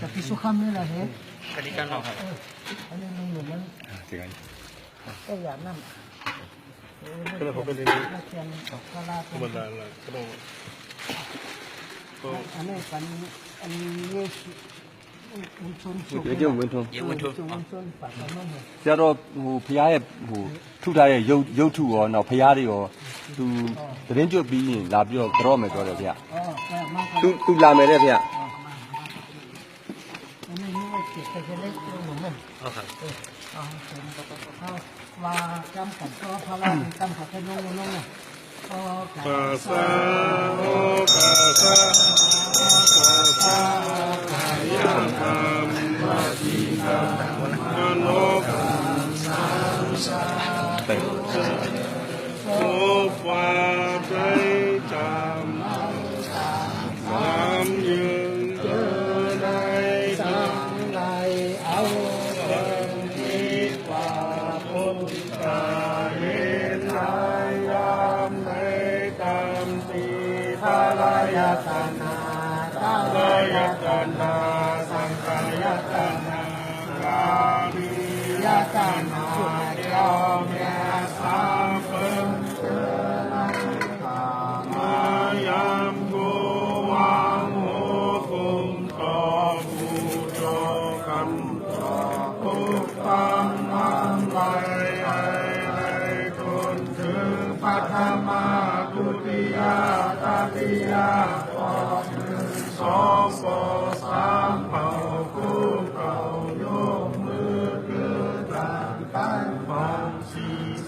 tapi suka mela he. Kadikan lo ha. Ano nung naman? Sige. Eh yan nam. Kaya ko pwede. Kumanda lang. Ano? Ano kan? Ano ဝေကျုံဝင်းထွန်းရေဝင်းထွန်းဆရာတော်ဟိုဖရားရဲ့ဟိုထုထားတဲ့ရုပ်ရုပ်ထုရောနောက်ဖရားတွေရောသူသတင်းကြွပြီးရင်လာပြီးတော့ကြော့မယ်ပြောတယ်ဗျာသူသူလာမယ်တဲ့ဗျာဟုတ်ကဲ့အာဝါကံကံတော့ဖလာကံကံတော့လုံးလုံးပါစာဩပါစာပါစာ kan ko phala kam ka ke no no no. Oh, ปา ka ซาโอปาซาปาซากายธรรมมาจิตังมโนโอปา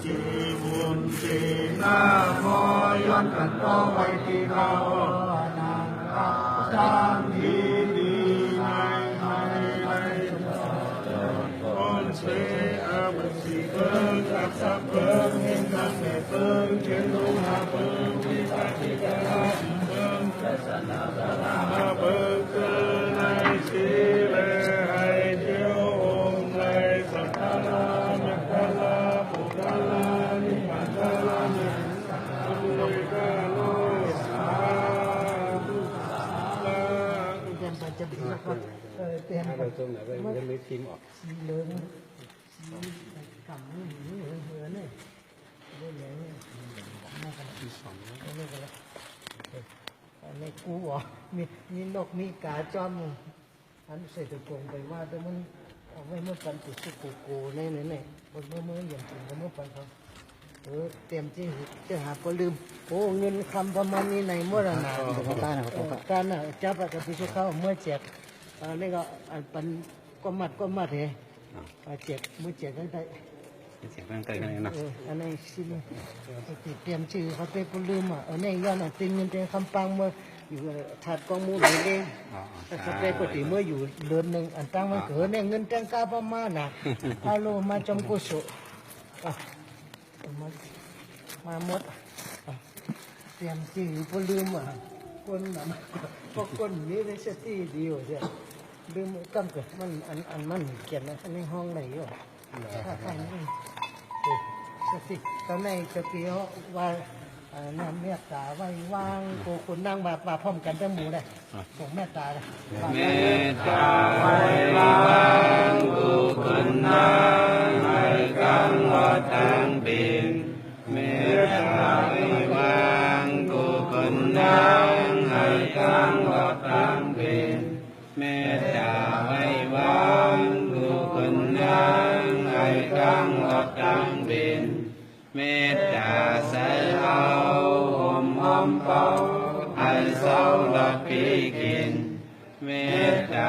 จีบุญจีนาโมย้อนกันต่อไปที่เรานานกาจางที่ดีในไทยในคนเชื่อมันสีเพิ่งกับสับเพิ่งเห็นกันแม่เพิ่งเห็นลูกหาเพิ่งที่ตาติกาเพิ่งนาสนาเพิ่ง Diyan baca dulu ko. Eh, diyan ba ตรงไหนไปมันจะไม่ทิ้งออกสีเหลืองสีกำนี่เหลืองเหลืองเนี่ยเรื่องอะไรเนี่ยน่ากันสีสองนี่กันละอันกูอะมีมีนกมีกาจอมอันเสร็จตรงไปว่าแต่มันเอาไว้เมื่อปันติดสุกุโกเนี่ยเนี่ยเนี่ยบนเมื่อเมื่ออย่างจริงก็เมื่อปันเขา เออเตรียมที่จะหาก็ลืม โอ้เงินคำประมาณนี้ในเมื่อไหร่นะการน่ะจับกับพิชุเข้าเมื่อเจ็ดอันนี้ก็อันเป็นก็มัดก็มัดเหรอเจ็ดเมื่อเจ็ดได้ได้เสียงตั้งใจกันเลยนะเอออันนี้สิเตรียมชื่อเขาไปก็ลืมอะอันนี้ย้อนอะติงเงินเต็มคำปังเมื่ออยู่ถัดกองมูไหลเองแต่สเปรย์ปกติเมื่ออยู่เดือนหนึ่งอันตั้งมันเกิดเนี่ยเงินจังกาประมาณน่ะอาโลมาจำกุศลอะ มามามดเตรียมชื่อก็ลืมอะคนนั้นพวกคนนี้ได้สติดีอยู่ใช่ลืมกำเกิดมันอันอันมันเขียนนะอันห้องไหนอยู่ถ้าใครนี่สติตอนในี้จะเกี่ยวว่าน้ำเมตตาไว้ว่างโกคนนั่งมามาพร้อมกันทั้งหมู่เลยส่งเมตตาเลยเมตตาไว้ว่าง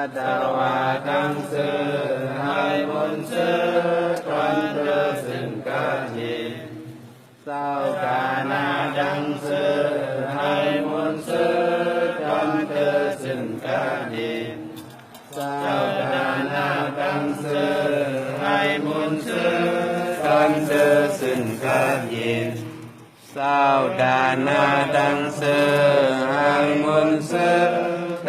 สัตวาดังเสือให้มุนเสือดันเธอซึ่งกายินเศร้ากานาดังเสือให้มุนเสือดันเธอซึ่งกายินเจ้าดานาดังเสือให้มุนเสือกันเสือซึ่งกันยินเจ้าดานาดังเสือให้มุนเสือกันเดือซึ่งกันยินวิยาวิสาดังเสือให้มุนเสือ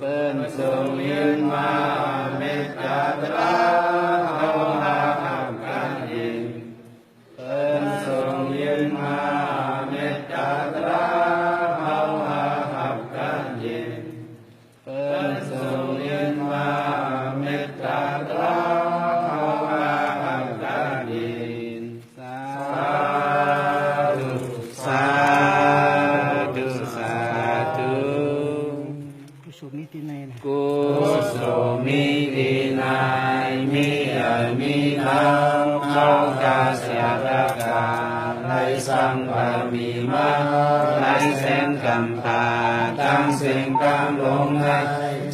เสือให้มุนเสือกันเดือซึ่งกันยินเปิ้นทรงยืนมาเมตตาตรา น้ำเข้ากาเสียตะกาในสังบารมีมาในเส้นกำพาตั้งสิ่งกำลงให้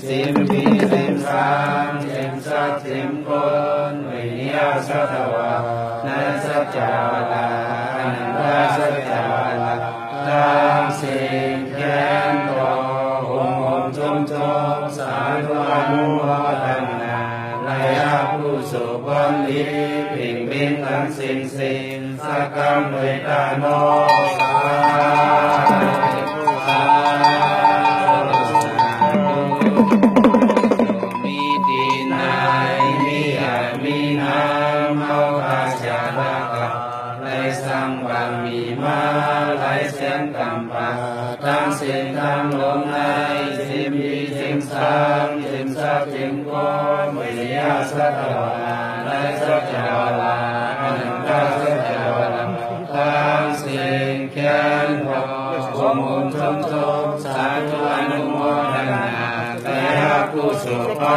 สิมพีสิมสามสิมสัตสิมคนวิญญาสัตวาในสัจจาวตาอนันตสัจ ลีปิ่งปิ่งทั้งสิงสิงสักกรรมโดยตาโน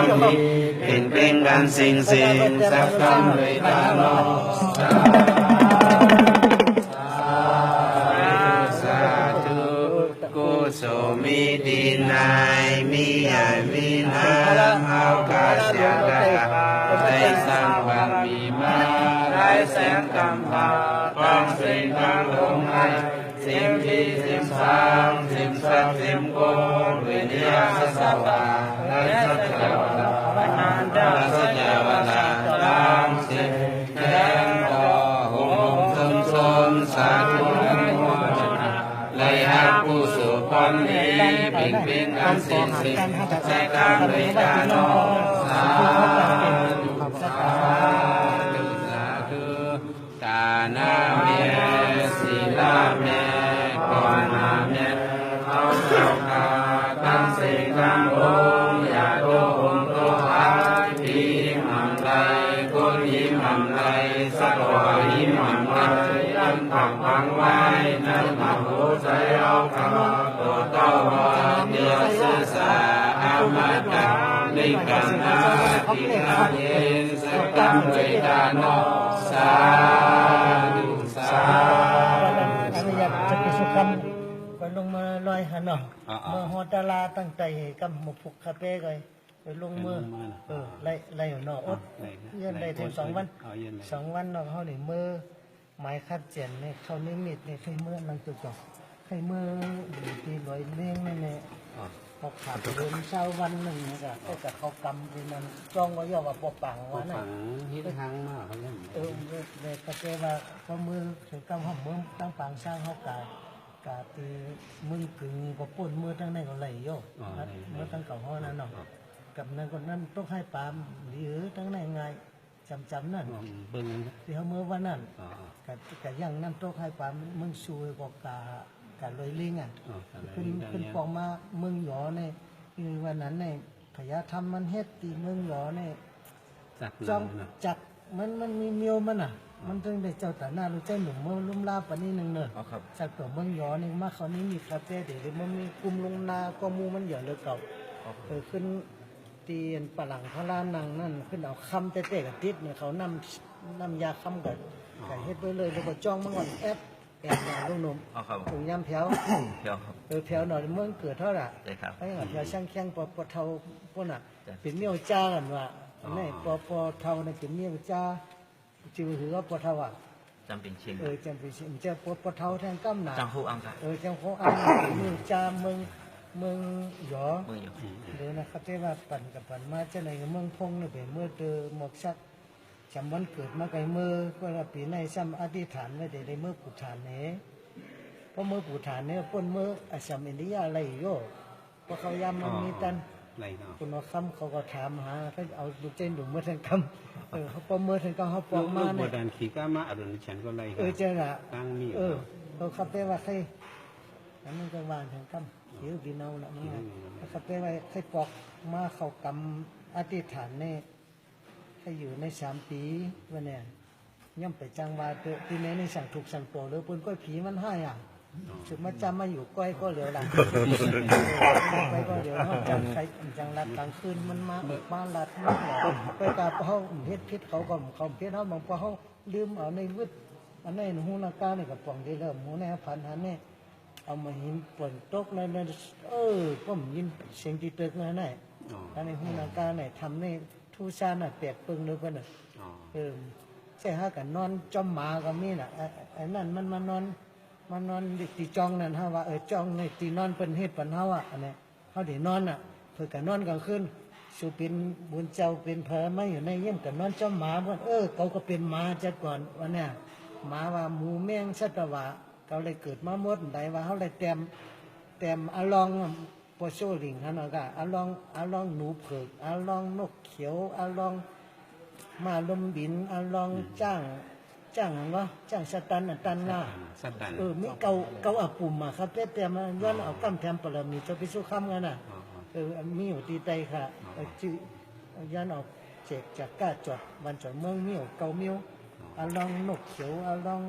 นนี้เป็นเป็นกันสิ่งสิ่งสักคำเลยตาลอสาสาธุกุศลมีดีนาย นี้ปิ่งปิ่งกันสิ้นสิ้นใจกลางเลยกาโนสาธุสาธุ ตินาเย็นสักกัมเวดานอสาธุสาอนุญาตจะกิสุกรรมไปลงมาลอยหันเนาะเมื่อฮอดาราตั้งใจกำหมกผูกคาเป้ก่อยไปลงมือเออไล่ไล่เนาะอดเย็นได้ถึงสองวันสองวันเนาะเขานี่มือหมายคัดเจียนเนี่ยเขานิมิตเนี่ยใครมือนังจุกจอกใครมือตีลอยเลี้ยงนี่เนี่ย เขาขาดเดินเช้าวันหนึ่งเนี่ยก็ก็จะเขากำที่มันจ้องไว้ย่อว่าปกปังว่าน่ะฮิตทางมากเขาเนี่ยเออเด็กก็เจว่าก็มือถือกำหับมือตั้งปางสร้างเขากากาตีมือกึ่งก็ปุ่นมือตั้งในก็ไหลโยกมือตั้งเก่าห้อนั่นเนาะกับนั้นก็นั่นต้องให้ปามหรือตั้งในไงจำจำนั่นเบิ่งที่เขามือว่านั่นกับกับยังนั่นต้องให้ปามมึงช่วยก็กา กาลอยลิงอะขึ้นขึ้นปองมาเมืองหยอเนี่ยคือวันนั้นเนี่ยพญาธรรมมันเฮ็ดตีเมืองหยอเนี่ยจักจ้องจักมันมันมีเมียวมันอะ มันจึงได้เจ้าตาหน้ารู้ใจหนุ่มเมื่อลุ่มลาปานนี้หนึ่งเนอะ อ๋อครับ จากตัวเมืองยอนี่มาเขานี้มีคาเฟ่เดี๋ยวมันมีกลุ่มลงนาก็มูมันเหยอะเลยเก่าเออขึ้นตีนปะหลังพระลานังนั่นขึ้นเอาคำเตะๆกับติดเนี่ยเขานำนำยาคำกับไก่เฮ็ดไปเลยแล้วก็จ้องมันก่อนแอป แอบอย่างลูกหนุ่มเอาครับถุงยำแผวเดี๋ยวครับ เออแผวหน่อยเมืองเกิดเท่าไหร่ได้ครับไอ้หัดแผวช่างแข้งปอปอเทาพวกน่ะจ้ะเป็นเมี่ยวจ้ากันว่าอันนี้ปอปอเทาเนี่ยเป็นเมี่ยวจ้าจือหือว่าปอเทาอะจำเป็นเชียงเออจำเป็นสิมันจะปอปอเทาแทงกั้มหนาจังหูอังกะเออจังโคอันเป็นเมี่ยวจ้าเมืองเมืองหยอมืออยู่ เดี๋ยวนะครับที่ว่าปั่นกับปั่นมาจะในเมืองพงเนี่ยเป็นเมื่อเจอหมอกชัก จำวันเกิดมาไกลเมื่อก็ว่าปีในซ้ำอธิษฐานไว้เดี๋ยวในเมื่อปูฐานเนี่ยเพราะเมื่อปูฐานเนี่ยพ้นเมื่ออาสามอินเดียอะไรโยเพราะเขายำมันมีตันไรเนาะคุณว่าคำเขาก็ถามหาเขาเอาลูกเจนดุเมื่อทันคำเออเขาปอเมื่อทันคำเขาปลูอกกมาโบเนี่ยราณขี่ก้ามาอรุณฉันก็ไรเออเจ้าละตั้งมีเออเขาขับไปว่าใครอันนั้นก็วานทางคำเดี๋ยวพี่น้องละมึงนะเขาขับไปว่าใครปอกมาเขากำอธิษฐานเนี่ยให้ อยู่ในสามปีวันเนี่ยย่อมไปจังหวาเตอที่ไหนในสั่งถูกสั่งโปรหรือปืนก้อยผีมันให้อะถึงมาจำมาอยู่ก้อยก็เหลือหลังไปก็เหลือห้องจังใครจังรัดกลางคืนมันมาออกมาลัดมาไปกาเป้าเฮ็ดพิษเขาก็เขาเฮ็ดเขาบางพอเขาลืมเอาในวึดอันนี้หูนาการนี่กับป่องได้เริ่มหูแนวพันหันนี่เอามาหินป่นตกในในเออผมยินเสียงตีเตึกนั่นน่อันนี้หูนาการนี่ทำเนี่ ทุชาน่ะเปียกปึงเลยเพิ่นน่ะอ๋อเออใช่ฮะกันนอนจอมหมาก็มีน่ะไอ้ไอ้นั่นมันมานอนมานอนตีจองนั่นฮะว่าเออจองในตีนอนเป็นเฮ็ดปันเฮาอะอันนี้เฮาได้นอนน่ะเพิ่นก็นอนกลางคืนสุเป็นบุญเจ้าเป็นพระมาอยู่ในเยี่ยมก็นอนจอมหมาเพิ่นเออเขาก็เป็นหมาจัดก่อนวันเนี้ยหมาว่าหมูแมงสัตวะเขาเลยเกิดมาหมดใดว่าเขาเลยเต็มเต็มอาลอง ปอโซลิงฮะนะก็อาลองอาลองหนูเผือกอาลองนกเขียวอาลองมาลมบินอาลองจ้างจ้างวะจ้างสตันน่ะตันหน้าสัตตันเออมีเกาเกาอาปุ่มมาครับแต่แต่มาย้อนเอากำแทมปรมีจะไปสู้คำกันน่ะอ๋อเอออันมีอยู่ตีไตค่ะเออชื่อยันออกเจกจากก้าจอดวันจอดเมืองมิวเกามิวอาลองนกเขียวอาลอง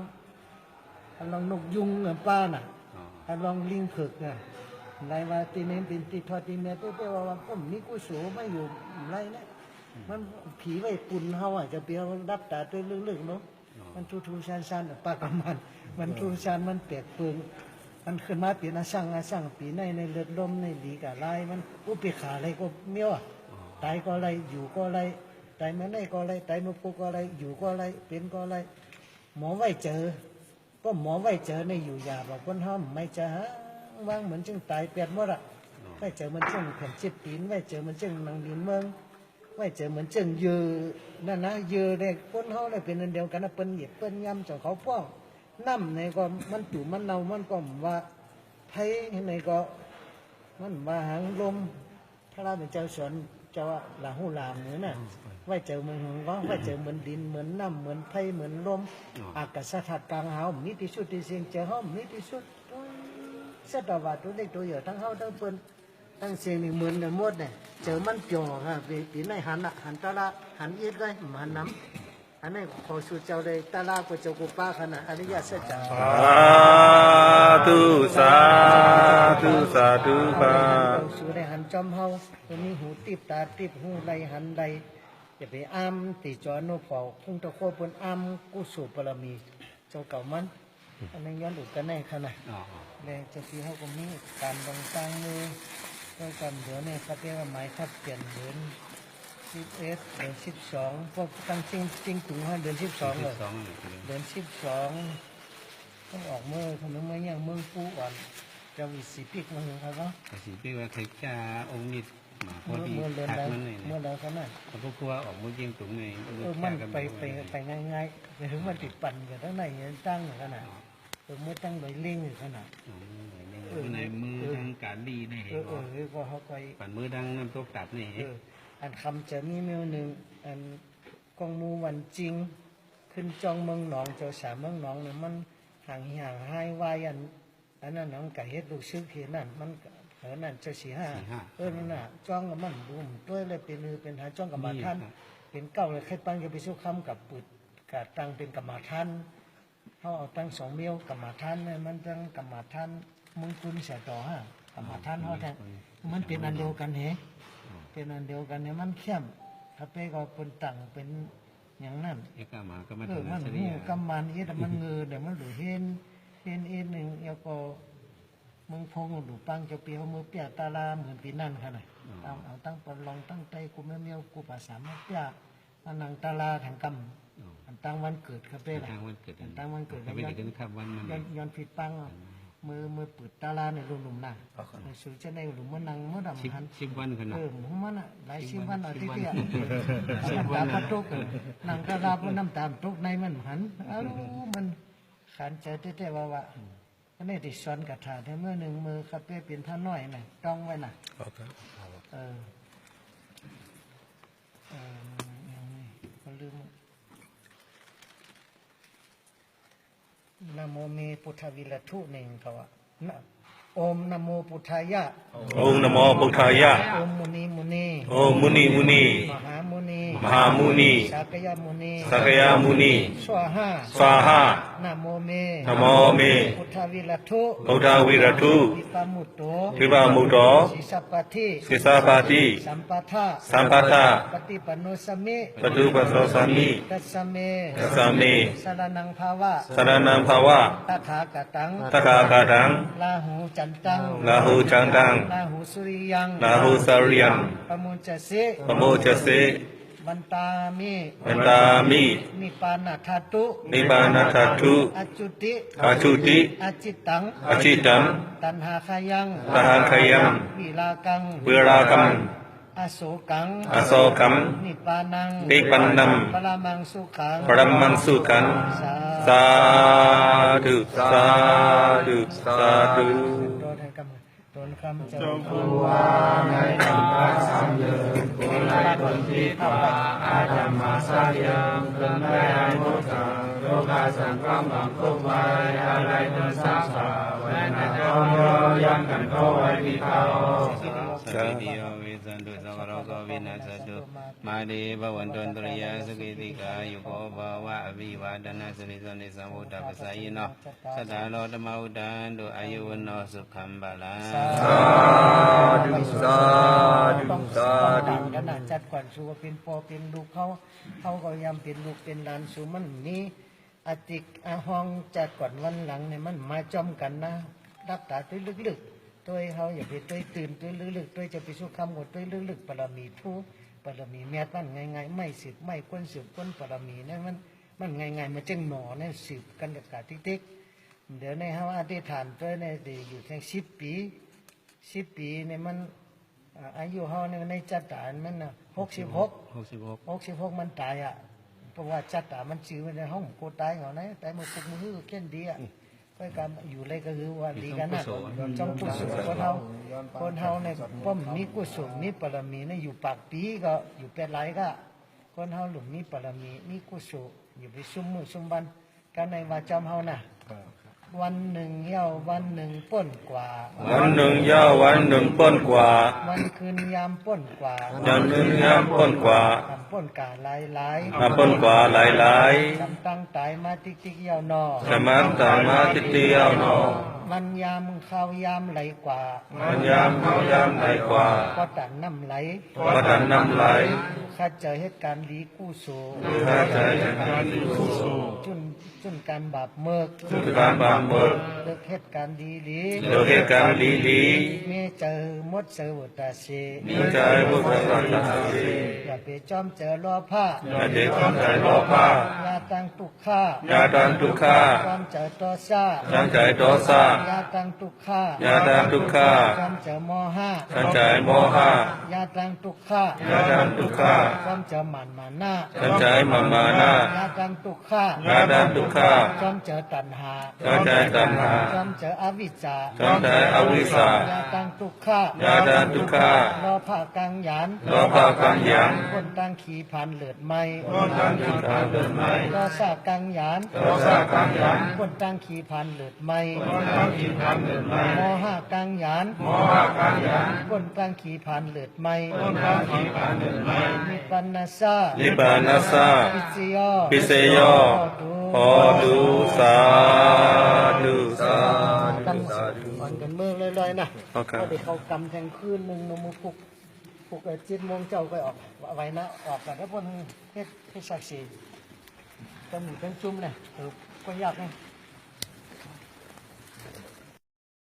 อาลองนกยุงเงินป้าน่ะอ๋ออาลองลิงผึกน่ะ ไรว่าตีเน้นเป็นตีทอดตีเมียเต้ๆว่าว่าผมนี่กูสูไม่อยู่ไรนะมันผีไว้ปุ่นเฮาอะจะเปียวรับตาตัวลึกๆเนาะมันทูทูชันชันๆปากกับมัน มันทูชันมันเปียกเปืองมันขึ้นมาเปลี่ยนอาสั่งอาสั่งปีในในเลือดลมในดีกับลายมันอุปิขาอะไรก็เมี่ยวอะตายก็อะไรอยู่ก็อะไรตายมาไหนก็อะไรตายมาปุ๊กก็อะไรอยู่ก็อะไรเป็นก็อะไรหมอไว้เจอ ก็หมอไว้เจอในอยู่ยาบอกคนห้ามไม่เจอฮะ วางเหมือนจึงตายเปลี่ยนหมดอะไว้เจอมันจึงแผ่นจิตปีนไว้เจอมันจึงนางดินเมืองไว้เจอมันจึงยือนั่นนะยือเด็กคนเฮาเลยเป็นอันเดียวกันนะเปิ้นเหยียบเปิ้นย่ำจนเขาป้องน้ำในก็มันจู่มันเน่ามันก็ว่าไผในก็มันมาหางลมพระราเป็นเจ้าสวนเจ้าลาหูลามเหมือนน่ะไว้เจอเหมือนหงก็ไว้เจอเหมือนดินเหมือนน้ำเหมือนไผเหมือนลมอากาศธาตุกลางเฮามีที่สุดที่เสียงเจอเฮามีที่สุด เสตวาตัวเล็กตัวใหญ่ทั้งเฮาทั้งเปิ้นทั้งเสียงนี่เหมือนกันหมดเนี่ยเจอมันเปียวค่ะปีปีในหันละหันตะละหันอีดเลยหันน้ำอันนี้ขอสู่เจ้าเลยตะลาก็เจ้ากูป้าขนาดอริยสัจจสาธุสาธุสาธุครัเราบสู่ได้หันจอมเฮาตัวนี้หูติบตาติบหูไรหันใดจะไปอ้ามติจอโนเป่าพุ่งตะโคบนอ้ามกุสูปรมีเจ้าเก่ามันอันนี้ย้อนอุดกันแน่ขนาดอ๋อแรงจะที่เขาก็มีการลงตั้งมือก็กันเดี๋ยวนี้เขาเรียกว่าหมายคัดเปลี่ยนเดือนสิบเอ็ดเดือนสิบสองพวกตั้งจริงจริงถึงห้าเดือนสิบสองเลยสองเลยเดือนสิบสองต้องออกเมื่อขนมเมื่อย่างเมืองปูอ่อนเจะวิสีพิกมาหนึ่งครับเนาะแต่สิพี่ว่าใครจะองค์นี้มาพอเมื่อดีเมื่อเดือนทักใดมันเลยเมื่อนะใดก็นั่นเขาพวกกลัวออกมือยิงตุงเลยเออมันไปไปไปง่ายๆแต่ถึงมันติดปั่นกันทั้งในยังตั้งอยู่ขนา ดเออมื่อตั้งใบเล่งอยู่ขนาดในมือทางการดีในเอเห็นอเออเออก็เขาไปปั่นมือดังน้ำตกตับนี่เอออันคำจะมีเมลหนึ่งอันกองมูวันจริง ขึ้นจองเมืองหนองเจ้าสามเมืองหนองเนี่ยมันห่างห่างหายวายอันอันนั้นน้องไก่เฮ็ดลูกซื้อเขียนนั่นมันเออนั่นเจ้าสี่ห้าเออนั่นน่ะจ้องกับมันดูมตัวเลยเป็นมือเป็นหาจ้องกับมาท่านเป็นเก้าเลยใครปังจะไปสู้คำกับปุดกับตังเป็นกรรมาท่าน เขาเอาตั้งสองเมียวกรรมาท่านเนี่ยมันตั้งกรรมาท่านมึงคุณเสียต่อฮะกรรมาท่านเขาแทนมันเป็นอันเดียวกันเหรอเป็นอันเดียวกันเนี่ยมันเข้มถ้าเป้ก็เป็นตังเป็นอย่างนั้นเอกามาก็มาเออทำมันเสหูรียกำมันเอ็ดมันเงือเดี๋ยวมันหลุเห็นเห็นเอ็ดหนึ่งแล้วก็มึงพงหลุปังจะเปียวมือเปียตาลาเหมือนปีนั่นค่ะน่ะเอาเอาตั้งปลองตั้งใจกูไม่เมียวกูภาษาไม่เปียอันนังตาลาแห่งกำ อันตั้งวันเกิดครับเป้ล่ะทางวันเกิดอันตั้งวันเกิดไม่ได้ถึงคำวันมันย้อนย้อนผิดปังอะมือมือปืดตาลาในหลุมๆน่ะในสูจะในหลุมมันนังเมื่อดำชิบหันชิบวันขนาเอดอหมูมันอะหลายชิบวันเอาที่เตี้ยชิบวัน้ำตานพัดตุกนังกระลาบน้ำตาลตุกในมันหันเอ้ามันขันใจเต้ๆว่าว่าก็นี่ติดซ้อนกระถาแต่เมื่อหนึ่งมือคาเป้เป็นท่าน้อยน่ะจ้องไว้น่ะเออเออยังไงก็ลืมนะ โมเมพุทธวิลทุหนึ่งเขาว่านะ โอมนะโมพุทธายะ Om Namo Buddhaya โอมมุนีมุนี Om Muni Muni มหามุนี Maha Muni สักยมุนี Sakaya Muni สวาหา Swaha นะโมเม Namo Me พุทธวิรัตุ Buddha Viratu วิปามุตโต Viva Muddo สิสัพปทิ Sisapati สัมปทา Sampatha ปฏิปโนสมิ Patu Pasosami ตัสสะเม Tasame สารนังภาวะ Saranam Phava ตถาคตัง Takakatang ลาหูจันตัง Lahu Chandang ลาหูสุริยัง Lahu Saryan ปมุญจเส Pamojase บันตามิ Vantami นิปานาทัตุ Nibbanathatu อจุติ Achuti อจิตตัง Achitam ตันหาขายัง Tahankayam วิลากัง Virakam อโศกัง Asokam นิปานัง Nibbannam ปรามังสุขัง Paramang Sukhan สา Sadhu Sadhu Sadhu โดนให้กำโดนคำเจ้าผู้ว่าในธรรมะสามเดือนคนไรคนที่ตาอาธรรมาสายังเกินได้อายุจาโลกาสังกัมบังคุไว้อะไรเดินสาสาไว้ในเจ้าโยยังกันเข้าไว้ที่เขา สัพพิโยวิสันตุสัพพะโรโกวินาศตุมาเดบวันตุนตริยาสกิติกายุโกภวะอภิวาดนาสิริสนิสัมพุทธปัสสายโนสัทธาโลธรรมอุดานตุอายุวโนสุขัมบาลังต้องสาธุกันนะจัดก่อนสูว่าเป็นปอเป็นลูกเขาเขาก็ยำเป็นลูกเป็นหลานสูมันนี้อติกอาห้องจัดก่อนวันหลังเนี่ยมันมาจอมกันนะรักษาตัวลึกๆ ตัวเขาอย่าไปตัวตื่นตัวลึกๆตัวจะไปสู้คำหมดตัวลึกๆปรมีทุกปรมีแม่ตั้นง่ายๆไม่สืบไม่ควรสืบควรปรมีเนี่ยมันมันง่ายๆมันจึงหนอเนี่ยสืบกันกับกาติ๊กๆเดี๋ยวในเขาอธิษฐานตัวเนี่ยเดี๋ยวอยู่แค่สิบปีสิบปีเนี่ยมันอ่าอายุเขาเนี่ยในจัตตานมันนะหกสิบหกหกสิบหกหกสิบหกมันตายอะเพราะว่าจัตตามันชื่อมันในห้องกูตายเหรอนะแต่มือปุกมือเขียนดีอะ ก็การอยู่เลยก็คือว่าดีกันนะจงกุศลคนเฮาคนเฮาเนี่ยป้อมมีกุศลมีปรมีเนี่ยอยู่ปากปีก็อยู่เป็นไรก็ คนเฮาหลุมมีปรมีมีกุศลอยู่ไปซุ่มมือซุ่มบันกันในว่าจอมเฮาน่ะ วันหนึ่งเย้าวันหนึ่งป้นกว่า วันหนึ่งยาววันหนึ่งป้นกว่า วันคืนยามป้นกว่ายันหนึ่งยามป้นกว่าทำป้นกาหลายหลายมาป้นกว่าหลายหลายทำตั้งตายมาติ๊กติ๊กยาวนอสมัครตามาติเตียวนอมันยามข้าวยามไหลกว่า มันยามเขายามไหลกว่าก็ตันน้ำไหลวัดน้ำไหล ข้าเจอเหตุการณ์ลีกู้โซข้าใจจะการดีสู้จุนจุนการบาปเมิกทุกการบางเบิกเลิกเหตุการณ์ดีดีเดี๋ยวเหตุการณ์ดีดีเมื่อเจอมดเสือวตาเสมีใจบุตรสัตว์สีอย่าไปจอมเจอล้อผ้าอย่าเด็กความใจรอผ้าอย่าตั้งตุกข้าอย่าดันทุกข้าจอมเจอตัวซาจังใจโตซาอย่าตั้งตุกข้าอย่าดันทุกข้าจอมเจอมอห้าจังใจโมหะยาตังตุกข้าอย่าดันทุกข้าจอมเจอหมันมานาจังใจมามานะยาตังตุกข้าอย่าดันทุกข้าจอมเจอตัณหาจังใจตัณหาจอมเจออวิชชาจังใจอวิสสายาตังตุกข้าอย่าดันทุกข้ารอผ้ากังยานรอผ้ากังยังคนตั้งขีพันเหลือดไม้จังทุกข้าเดินไม่รอสากังยานรอสากังยังคนตั้งขีพันเหลือดไม้จังขีพันเดินไม่มอห้ากังยานโมหะกังยังคนตั้งขีพันเหลือดไม้จังขีพันเดินไม่มีปันนาซานิบานัสสะปิเสยปิเสยขอดูสาธุสากันอ่อนกันเมืองลอยๆนะโอเคก็ได้เขากำแทงคืนหนึ่งนมุกุกปลุกเจ็ดโมงเจ้าก็ออกไว้นะออกกันแล้วพวกเฮ็ดเฮ็ดสักสีจมูกเป็นจุ่มเนี่ยเออก็ยากไง